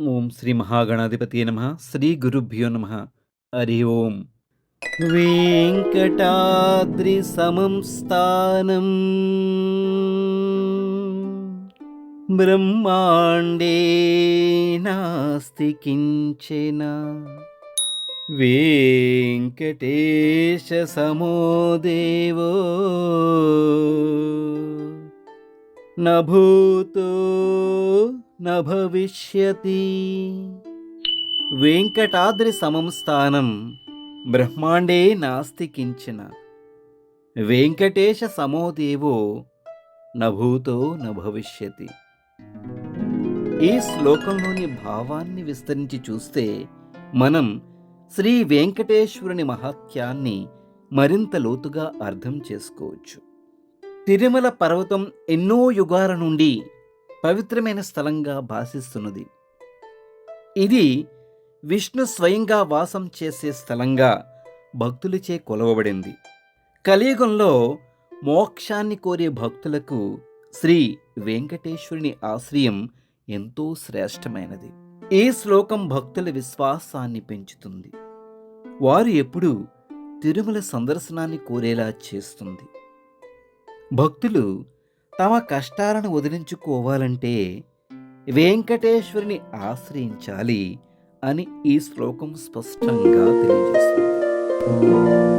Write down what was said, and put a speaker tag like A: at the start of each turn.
A: ఓం శ్రీ మహాగణాధిపతి నమ. శ్రీ గురుభ్యో నమ. హరి ఓం. వెంకటాద్రి సమం స్థానం. బ్రహ్మాండే నాస్తి కించన. వెంకటేశ సమో దేవో. न భూతో న భవిష్యతి. వెంకటాద్రి సమం స్థానం బ్రహ్మాండే నాస్తి కించన. వెంకటేశ సమోదేవో నభూతో న భూతో భవిష్యతి. ఈ శ్లోకంలోని భావాన్ని విస్తరించి చూస్తే మనం శ్రీ వెంకటేశ్వరుని మహాత్యాన్ని మరింత లోతుగా అర్థం చేసుకోవచ్చు. తిరుమల పర్వతం ఎన్నో యుగాల నుండి పవిత్రమైన స్థలంగా భాసిస్తున్నది. ఇది విష్ణు స్వయంగా వాసం చేసే స్థలంగా భక్తులచే కొలవబడింది. కలియుగంలో మోక్షాన్ని కోరే భక్తులకు శ్రీ వెంకటేశ్వరుని ఆశ్రయం ఎంతో శ్రేష్టమైనది. ఈ శ్లోకం భక్తుల విశ్వాసాన్ని పెంచుతుంది. వారు ఎప్పుడూ తిరుమల సందర్శనాన్ని కోరేలా చేస్తుంది. భక్తులు తమ కష్టాలను వదిలించుకోవాలంటే వెంకటేశ్వరిని ఆశ్రయించాలి అని ఈ శ్లోకం స్పష్టంగా తెలియజేస్తుంది.